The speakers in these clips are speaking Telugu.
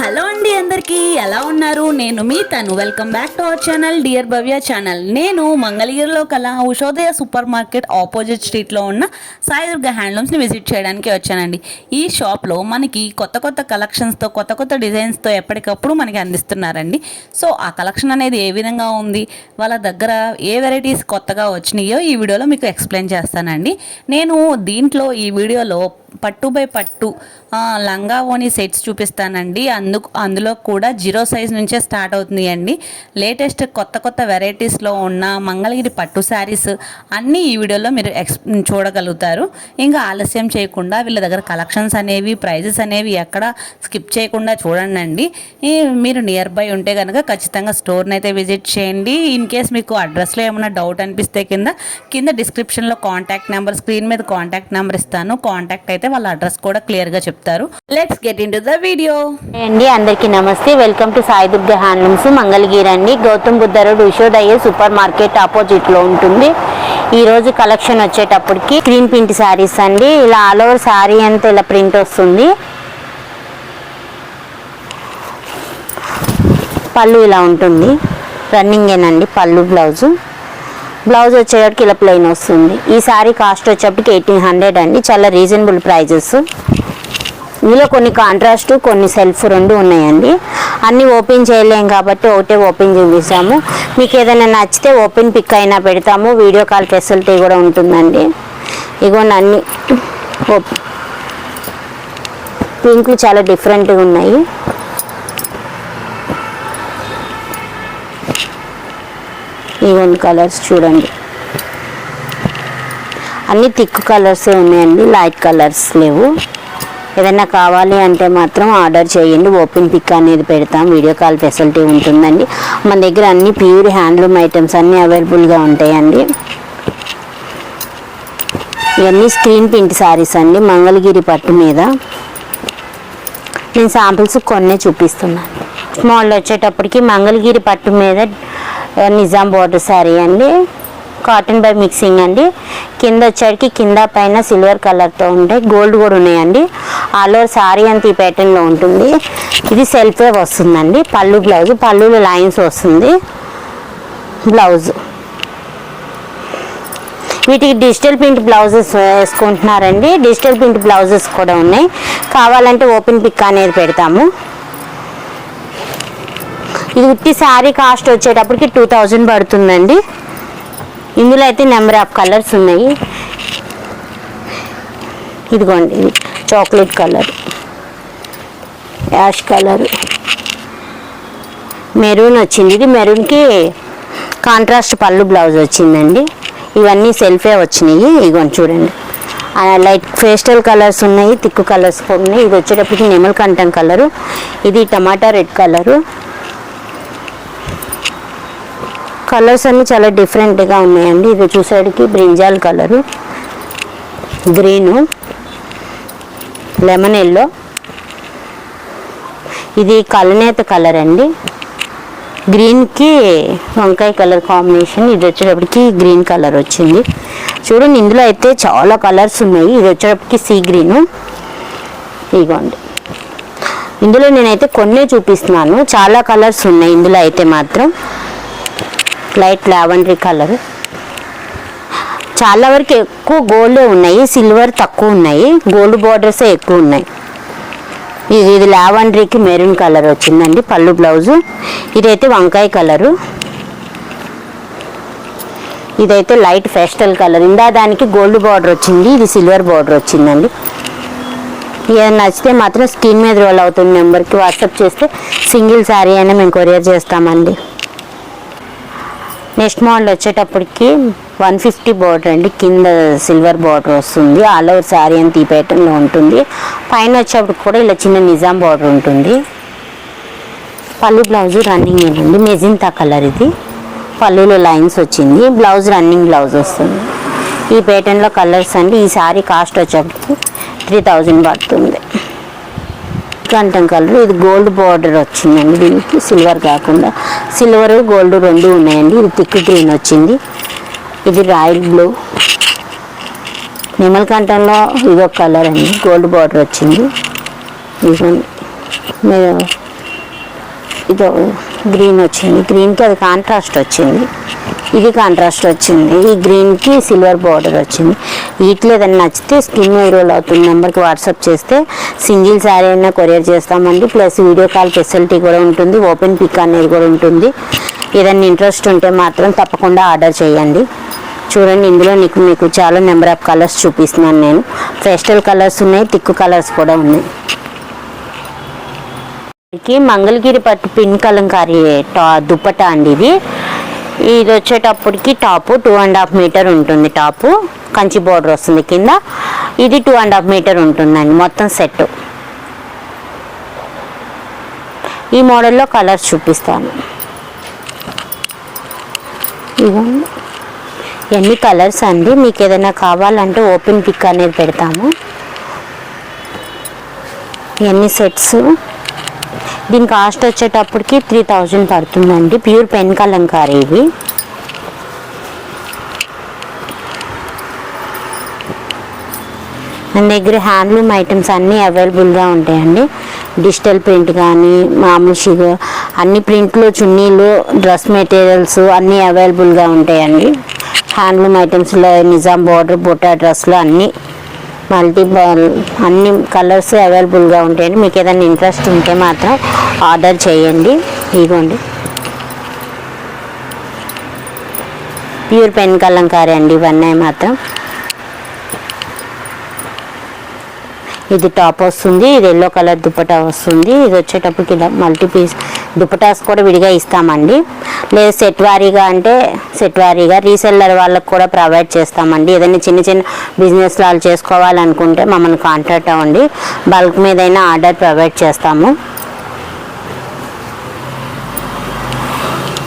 హలో అండి అందరికీ ఎలా ఉన్నారు? నేను మీ తను. Welcome back to our channel dear Bhavya channel నేను మంగళగిరిలో కల ఉషోదయ సూపర్ మార్కెట్ ఆపోజిట్ స్ట్రీట్లో ఉన్న సాయి దుర్గ హ్యాండ్లూమ్స్ని విజిట్ చేయడానికి వచ్చానండి. ఈ షాప్లో మనకి కొత్త కొత్త కలెక్షన్స్తో కొత్త కొత్త డిజైన్స్తో ఎప్పటికప్పుడు మనకి అందిస్తున్నారండి. సో ఆ కలెక్షన్ అనేది ఏ విధంగా ఉంది? వాళ్ళ దగ్గర ఏ వెరైటీస్ కొత్తగా వచ్చినాయో ఈ వీడియోలో మీకు ఎక్స్ప్లెయిన్ చేస్తానండి. నేను దీంట్లో ఈ వీడియోలో పట్టు బై పట్టు. లంగా ఓని సెట్స్ చూపిస్తానండి. అందుకు అందులో కూడా జీరో సైజ్ నుంచే స్టార్ట్ అవుతుంది అండి లేటెస్ట్ కొత్త కొత్త వెరైటీస్లో ఉన్న మంగళగిరి పట్టు శారీస్ అన్నీ ఈ వీడియోలో మీరు ఎక్స్ చూడగలుగుతారు. ఇంకా ఆలస్యం చేయకుండా వీళ్ళ దగ్గర కలెక్షన్స్ అనేవి ప్రైజెస్ అనేవి ఎక్కడ స్కిప్ చేయకుండా చూడండి అండి మీరు నియర్ బై ఉంటే కనుక ఖచ్చితంగా స్టోర్ని అయితే విజిట్ చేయండి. ఇన్ కేస్ మీకు అడ్రస్లో ఏమైనా డౌట్ అనిపిస్తే కింద కింద డిస్క్రిప్షన్లో కాంటాక్ట్ నెంబర్ స్క్రీన్ మీద కాంటాక్ట్ నెంబర్ ఇస్తాను. కాంటాక్ట్ అయితే వాళ్ళ అడ్రస్ కూడా క్లియర్గా చెప్తారు. Let's get in to the video అండి అందరికీ నమస్తే. Welcome to Sai Durga handlooms Mangalagiri అండి. Gautam Buddha road Ushodaya super market ఆపోజిట్లో ఉంటుంది. ఈ రోజు కలెక్షన్ వచ్చేటప్పటికి స్క్రీన్ ప్రింట్ శారీస్ అండి. ఇలా ఆల్ ఓవర్ శారీ అంతా ఇలా ప్రింట్ వస్తుంది. పళ్ళు ఇలా ఉంటుంది. రన్నింగేనండి పళ్ళు బ్లౌజు. బ్లౌజ్ వచ్చేటప్పటికి ఇలా ప్లెయిన్ వస్తుంది. ఈ సారీ కాస్ట్ వచ్చేటప్పటికి ఎయిటీన్ హండ్రెడ్ అండి. చాలా రీజనబుల్ ప్రైజెస్ ఇందులో కొన్ని కాంట్రాస్ట్ కొన్ని సెల్ఫ్ రెండు ఉన్నాయండి. అన్నీ ఓపెన్ చేయలేం కాబట్టి ఒకటే ఓపెన్ చూపిస్తాము మీకు ఏదైనా నచ్చితే ఓపెన్ పిక్ అయినా పెడతాము. వీడియో కాల్ ఫెసిలిటీ కూడా ఉంటుందండి. ఇగోండి అన్ని. ఓపెన్ పింక్లు చాలా డిఫరెంట్గా ఉన్నాయి. ఇవన్నీ కలర్స్ చూడండి. అన్ని థిక్ కలర్సే ఉన్నాయండి లైట్ కలర్స్ లేవు. ఏదైనా కావాలి అంటే మాత్రం ఆర్డర్ చేయండి. ఓపెన్ పిక్ అనేది పెడతాం. వీడియో కాల్ ఫెసిలిటీ ఉంటుందండి. మన దగ్గర అన్ని ప్యూర్ హ్యాండ్లూమ్ ఐటమ్స్ అన్నీ అవైలబుల్గా ఉంటాయండి. ఇవన్నీ స్క్రీన్ ప్రింట్ శారీస్ అండి మంగళగిరి పట్టు మీద. నేను శాంపిల్స్ కొన్నే చూపిస్తున్నాను. స్మాల్ వచ్చేటప్పటికి మంగళగిరి పట్టు మీద నిజాం బోర్డర్ శారీ అండి. కాటన్ బై మిక్సింగ్ అండి. కింద వచ్చేటికి కింద పైన సిల్వర్ కలర్తో ఉంటాయి గోల్డ్ కూడా ఉన్నాయండి. ఆల్ ఓవర్ శారీ అంత ఈ ప్యాటర్న్లో ఉంటుంది. ఇది సెల్ఫే వస్తుందండి. పళ్ళు బ్లౌజ్ పళ్ళులో లైన్స్ వస్తుంది. బ్లౌజ్ వీటికి డిజిటల్ ప్రింట్ బ్లౌజెస్ వేసుకుంటున్నారండి. డిజిటల్ ప్రింట్ బ్లౌజెస్ కూడా ఉన్నాయి. కావాలంటే ఓపెన్ పిక్ అనేది పెడతాము. ఇది ఉట్టి శారీ కాస్ట్ వచ్చేటప్పటికి టూ థౌజండ్ పడుతుందండి. ఇందులో అయితే నెంబర్ ఆఫ్ కలర్స్ ఉన్నాయి. ఇదిగోండి ఇది chocolate colour ash colour. Maroon వచ్చింది. ఇది మెరూన్కి కాంట్రాస్ట్ పళ్ళు బ్లౌజ్ వచ్చిందండి. ఇవన్నీ సెల్ఫే వచ్చినాయి. ఇగోండి చూడండి. లైట్ పేస్టల్ కలర్స్ ఉన్నాయి తిక్కు కలర్స్ కూడా ఉన్నాయి. ఇది వచ్చేటప్పటికి నెమల్ కంటం కలరు. ఇది టమాటా రెడ్ కలరు. కలర్స్ అన్ని చాలా డిఫరెంట్గా ఉన్నాయండి. ఇది చూసేటికి brinjal colour. Green. Lemon yellow. ఇది కలనేత కలర్ అండి. గ్రీన్కి వంకాయ కలర్ కాంబినేషన్. ఇది వచ్చేటప్పటికి గ్రీన్ కలర్ వచ్చింది. చూడండి ఇందులో అయితే చాలా కలర్స్ ఉన్నాయి. ఇది వచ్చేటప్పటికి సీ గ్రీను. ఇదిగోండి. ఇందులో నేనైతే కొన్నే చూపిస్తున్నాను. చాలా కలర్స్ ఉన్నాయి ఇందులో అయితే మాత్రం. Light lavender colour. చాలా వరకు ఎక్కువ గోల్డే ఉన్నాయి సిల్వర్ తక్కువ ఉన్నాయి గోల్డ్ బార్డర్సే ఎక్కువ ఉన్నాయి. ఇది ఇది లావెండరీకి మెరూన్ కలర్ వచ్చిందండి పళ్ళు బ్లౌజు. ఇదైతే వంకాయ కలరు. ఇదైతే లైట్ ఫెస్టల్ కలర్. ఇందా దానికి గోల్డ్ బార్డర్ వచ్చింది ఇది సిల్వర్ బార్డర్ వచ్చిందండి. ఏదైనా నచ్చితే మాత్రం స్క్రీన్ మీద రోల్ అవుతుంది నెంబర్కి వాట్సాప్ చేస్తే సింగిల్ శారీ అయినా మేము కొరియర్ చేస్తామండి. నెక్స్ట్ మోడల్ వచ్చేటప్పటికి వన్ ఫిఫ్టీ బార్డర్ అండి. కింద సిల్వర్ బార్డర్ వస్తుంది. ఆల్ ఓవర్ శారీ అంత ఈ ప్యాటర్న్లో ఉంటుంది. పైన వచ్చేటప్పుడు కూడా ఇలా చిన్న నిజాం బార్డర్ ఉంటుంది. పళ్ళు బ్లౌజ్ రన్నింగ్ ఏంటండి మెజింతా కలర్ ఇది. పళ్ళులో లైన్స్ వచ్చింది. బ్లౌజ్ రన్నింగ్ బ్లౌజ్ వస్తుంది. ఈ ప్యాటర్న్లో కలర్స్ అండి. ఈ శారీ కాస్ట్ వచ్చేటప్పటికి త్రీ థౌజండ్ పడుతుంది. కంఠం కలర్. ఇది గోల్డ్ బార్డర్ వచ్చిందండి. దీనికి సిల్వర్ కాకుండా సిల్వర్ గోల్డ్ రెండు ఉన్నాయండి. ఇది థిక్ గ్రీన్ వచ్చింది. ఇది రాయల్ బ్లూ నిమ్మల కంఠంలో ఒక కలర్ అండి. గోల్డ్ బార్డర్ వచ్చింది. ఇది గ్రీన్ వచ్చింది. గ్రీన్కి అది కాంట్రాస్ట్ వచ్చింది. ఇది కాంట్రాస్ట్ వచ్చింది. ఈ గ్రీన్కి సిల్వర్ బార్డర్ వచ్చింది. వీటిలో ఏదైనా నచ్చితే స్కిన్ రోల్ అవుతుంది నెంబర్కి వాట్సాప్ చేస్తే సింగిల్ శారీ అయినా కొరియర్ చేస్తామండి. ప్లస్ వీడియో కాల్ ఫెసిలిటీ కూడా ఉంటుంది. ఓపెన్ పిక్ అనేది కూడా ఉంటుంది. ఏదైనా ఇంట్రెస్ట్ ఉంటే మాత్రం తప్పకుండా ఆర్డర్ చేయండి. చూడండి ఇందులో నీకు మీకు చాలా నెంబర్ ఆఫ్ కలర్స్ చూపిస్తున్నాను నేను. ఫెస్టల్ కలర్స్ ఉన్నాయి తిక్కు కలర్స్ కూడా ఉన్నాయి. మంగళగిరి పట్టు పిన్ కలంకారీ టా దుప్పట అండి ఇది. ఇది వచ్చేటప్పటికి top two and half metre ఉంటుంది టాపు. కంచి బోర్డర్ వస్తుంది కింద. ఇది టూ అండ్ హాఫ్ మీటర్ ఉంటుందండి మొత్తం సెట్ ఈ మోడల్లో కలర్స్ చూపిస్తాను. ఇవన్నీ ఇవన్నీ కలర్స్ అండి? మీకు ఏదైనా కావాలంటే ఓపెన్ పిక్ అనేది పెడతాము. ఇవన్నీ సెట్స్ దీని కాస్ట్ వచ్చేటప్పటికి త్రీ థౌజండ్ పడుతుందండి. ప్యూర్ పెన్ కలంకారీ ఇవి మన దగ్గర హ్యాండ్లూమ్ ఐటమ్స్ అన్నీ అవైలబుల్గా ఉంటాయండి. డిజిటల్ ప్రింట్ కానీ మామూలు షుగర్ అన్ని ప్రింట్లు చున్నీలు డ్రెస్ మెటీరియల్స్ అన్నీ అవైలబుల్గా ఉంటాయండి. హ్యాండ్లూమ్ ఐటమ్స్లో నిజాం బార్డర్ బుట్టా డ్రెస్లు అన్నీ మల్టీ అన్ని కలర్స్ అవైలబుల్గా ఉంటాయండి. మీకు ఏదైనా ఇంట్రెస్ట్ ఉంటే మాత్రం ఆర్డర్ చేయండి. ఇదిగోండి. ప్యూర్ పెన్ కలంకారీ అండి ఇవన్నీ మాత్రం. ఇది టాప్ వస్తుంది ఇది ఎల్లో కలర్ దుపటా వస్తుంది. ఇది వచ్చేటప్పటికి ఇలా మల్టీ పీస్ దుపటాస్ కూడా విడిగా ఇస్తామండి. లేదా సెట్ వారీగా అంటే సెట్ వారీగా రీసెల్లర్ వాళ్ళకు కూడా ప్రొవైడ్ చేస్తామండి. ఏదైనా చిన్న చిన్న బిజినెస్ వాళ్ళు చేసుకోవాలనుకుంటే మమ్మల్ని కాంటాక్ట్ అవ్వండి. బల్క్ మీదైనా ఆర్డర్ ప్రొవైడ్ చేస్తాము.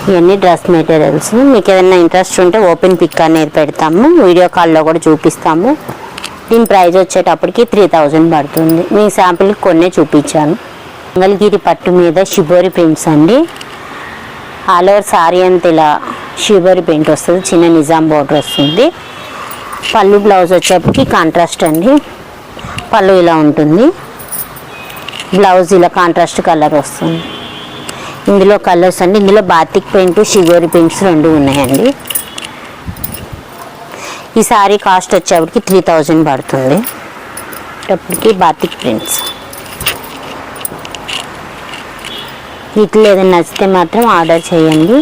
ఇవన్నీ డ్రెస్ మెటీరియల్స్. మీకు ఏదైనా ఇంట్రెస్ట్ ఉంటే ఓపెన్ పిక్ అనేది పెడతాము. వీడియో కాల్లో కూడా చూపిస్తాము. దీని ప్రైస్ వచ్చేటప్పటికి త్రీ థౌజండ్ పడుతుంది. మీ శాంపిల్కి కొన్నే చూపించాను. మంగళగిరి పట్టు మీద షిబోరి ప్రింట్స్ అండి. ఆల్ ఓవర్ సారీ అంతా ఇలా షిబోరి ప్రింట్ వస్తుంది చిన్న నిజాం బోర్డర్ వస్తుంది. పళ్ళు బ్లౌజ్ వచ్చేప్పటికి కాంట్రాస్ట్ అండి. పళ్ళు ఇలా ఉంటుంది. బ్లౌజ్ ఇలా కాంట్రాస్ట్ కలర్ వస్తుంది. ఇందులో కలర్స్ అండి ఇందులో బాతిక్ పెయింట్ షిగోరి పెయింట్స్ రెండు ఉన్నాయండి. ఈ సారీ కాస్ట్ వచ్చేప్పటికి త్రీ థౌజండ్ పడుతుంది. అప్పటికి బాతిక్ ప్రింట్స్ వీటిలో ఏదైనా నచ్చితే మాత్రం ఆర్డర్ చేయండి.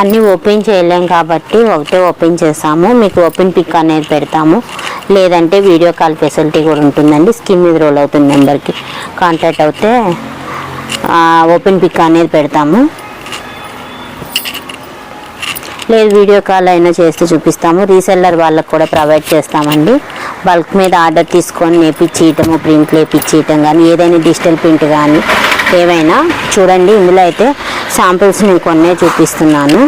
అన్నీ ఓపెన్ చేయలేం కాబట్టి ఒకటే ఓపెన్ చేస్తాము మీకు ఓపెన్ పిక్ అనేది పెడతాము. లేదంటే వీడియో కాల్ ఫెసిలిటీ కూడా ఉంటుందండి. స్కిమ్ మీద రోల్ అవుతుంది నెంబర్కి కాంటాక్ట్ అవుతే ఓపెన్ పిక్ అనేది పెడతాము. లేదు వీడియో కాల్ అయినా చేస్తే చూపిస్తాము. రీసెల్లర్ వాళ్ళకి కూడా ప్రొవైడ్ చేస్తామండి. బల్క్ మీద ఆర్డర్ తీసుకొని నేపిచ్చియటము ప్రింట్లు లేపిచ్చియటం కానీ ఏదైనా డిజిటల్ ప్రింట్ కానీ ఏవైనా చూడండి ఇందులో అయితే శాంపిల్స్ నేను కొన్నే చూపిస్తున్నాను.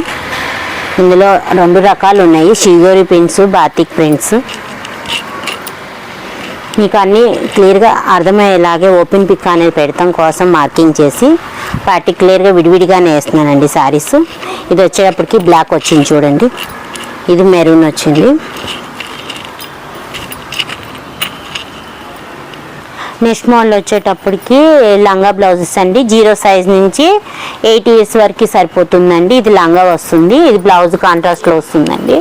ఇందులో రెండు రకాలు ఉన్నాయి షీగోరి ప్రింట్స్ బాతిక్ ప్రింట్స్ మీకు అన్నీ క్లియర్గా అర్థమయ్యేలాగే ఓపెన్ పిక్ అనేది పెడతాం కోసం మార్కింగ్ చేసి. పర్టికులర్గా విడివిడిగానే వేస్తున్నానండి శారీస్ ఇది వచ్చేటప్పటికి బ్లాక్ వచ్చింది చూడండి. ఇది మెరూన్ వచ్చింది. నెక్స్ట్ మోడల్ వచ్చేటప్పటికి లంగా బ్లౌజెస్ అండి. జీరో సైజ్ నుంచి ఎయిట్ ఇయర్స్ వరకు సరిపోతుందండి. ఇది లంగా వస్తుంది. ఇది బ్లౌజ్ కాంట్రాస్ట్లో వస్తుందండి.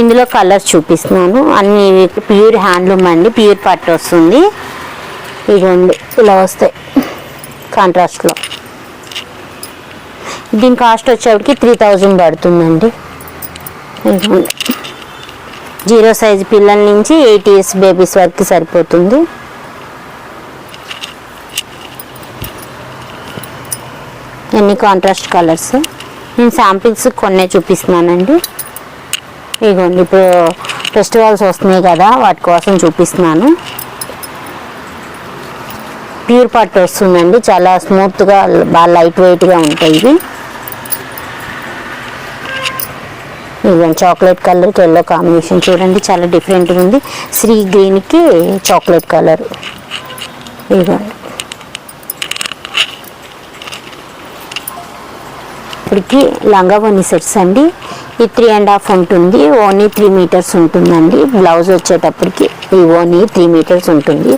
ఇందులో కలర్స్ చూపిస్తున్నాను. అన్ని ప్యూర్ హ్యాండ్లూమ్ అండి. ప్యూర్ పట్టు వస్తుంది. ఇదిగోండి ఇలా వస్తాయి కాంట్రాస్ట్లో దీని కాస్ట్ వచ్చేప్పటికి త్రీ థౌజండ్ పడుతుందండి. ఇదిగోండి జీరో సైజ్ పిల్లల నుంచి ఎయిట్ ఇయర్స్ బేబీస్ వరకు సరిపోతుంది. ఎన్ని కాంట్రాస్ట్ కలర్స్ నేను శాంపిల్స్ కొన్నే చూపిస్తున్నానండి. ఇదిగోండి ఇప్పుడు ఫెస్టివల్స్ వస్తున్నాయి కదా వాటి కోసం చూపిస్తున్నాను. ప్యూర్ పట్టు వస్తుందండి చాలా స్మూత్గా బాగా లైట్ వెయిట్గా ఉంటాయి ఇవి. ఇదిగోండి చాక్లెట్ కలర్కి ఎల్లో కాంబినేషన్ చూడండి చాలా డిఫరెంట్గా ఉంది. శ్రీ గ్రీన్కి చాక్లెట్ కలర్. ఇవ్వండి ఇప్పటికి లంగా వన్ని సెట్స్ అండి. ఈ త్రీ అండ్ హాఫ్ ఉంటుంది. ఓనీ త్రీ మీటర్స్ ఉంటుందండి. బ్లౌజ్ వచ్చేటప్పటికి ఈ ఓనీ త్రీ మీటర్స్ ఉంటుంది.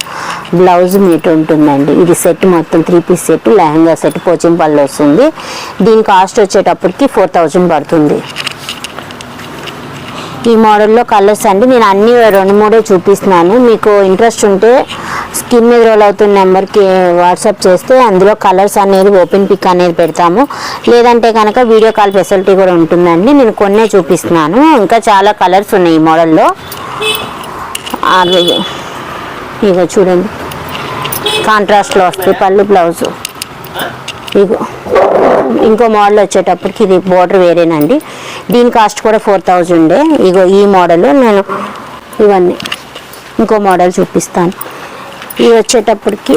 బ్లౌజ్ మీటర్ ఉంటుందండి. ఇది సెట్ మొత్తం three piece set lehenga set coaching పళ్ళు వస్తుంది. దీని కాస్ట్ వచ్చేటప్పటికి ఫోర్ థౌజండ్ పడుతుంది. ఈ మోడల్లో కలర్స్ అండి. నేను అన్ని రెండు మూడే చూపిస్తున్నాను. మీకు ఇంట్రెస్ట్ ఉంటే స్కిన్ మీద రోల్ అవుతున్న నెంబర్కి వాట్సాప్ చేస్తే అందులో కలర్స్ అనేది ఓపెన్ పిక్ అనేది పెడతాము. లేదంటే కనుక వీడియో కాల్ ఫెసిలిటీ కూడా ఉంటుందండి. నేను కొన్నే చూపిస్తున్నాను. ఇంకా చాలా కలర్స్ ఉన్నాయి ఈ మోడల్లో. ఇక చూడండి. కాంట్రాస్ట్లో వస్తుంది పళ్ళు బ్లౌజు. ఇగో ఇంకో మోడల్ వచ్చేటప్పటికి ఇది బోర్డర్ వేరేనండి. దీని కాస్ట్ కూడా ఫోర్ థౌజండే ఇగో ఈ మోడల్ నేను ఇవన్నీ ఇంకో మోడల్ చూపిస్తాను. ఇది వచ్చేటప్పటికి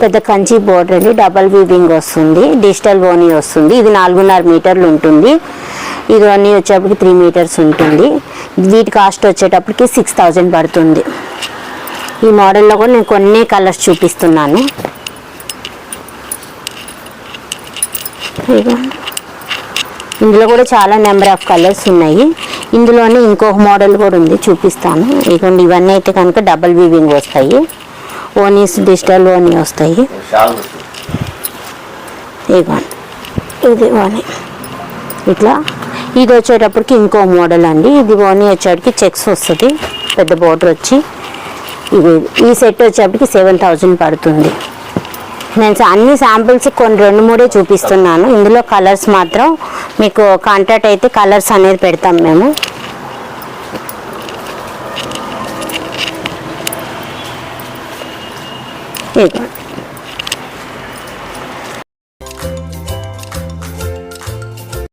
పెద్ద కంచి బోర్డర్ అండి. డబల్ వీవింగ్ వస్తుంది. డిజిటల్ ఓనీ వస్తుంది. ఇది నాలుగున్నర మీటర్లు ఉంటుంది. ఇది అన్నీ వచ్చేటప్పటికి త్రీ మీటర్స్ ఉంటుంది. వీటి కాస్ట్ వచ్చేటప్పటికి సిక్స్ థౌజండ్ పడుతుంది. ఈ మోడల్లో కూడా నేను కొన్ని కలర్స్ చూపిస్తున్నాను ఇదిగోండి. ఇందులో కూడా చాలా నెంబర్ ఆఫ్ కలర్స్ ఉన్నాయి. ఇందులోనే ఇంకొక మోడల్ కూడా ఉంది చూపిస్తాను. ఇదిగోండి ఇవన్నీ అయితే కనుక డబల్ వీవింగ్ వస్తాయి. ఓనీస్ డిజిటల్ ఓనీ వస్తాయి. ఇదిగోండి. ఇది ఓనీ ఇట్లా. ఇది వచ్చేటప్పటికి ఇంకో మోడల్ అండి. ఇది ఓనీ వచ్చేటప్పటికి చెక్స్ వస్తుంది. పెద్ద బోర్డర్ వచ్చి. ఇది ఈ సెట్ వచ్చేటప్పటికి సెవెన్ థౌజండ్ పడుతుంది. నేను అన్ని శాంపిల్స్ కొన్ని రెండు మూడే చూపిస్తున్నాను. ఇందులో కలర్స్ మాత్రం మీకు కాంటాక్ట్ అయితే కలర్స్ అనేది పెడతాం మేము. ఇదిగో.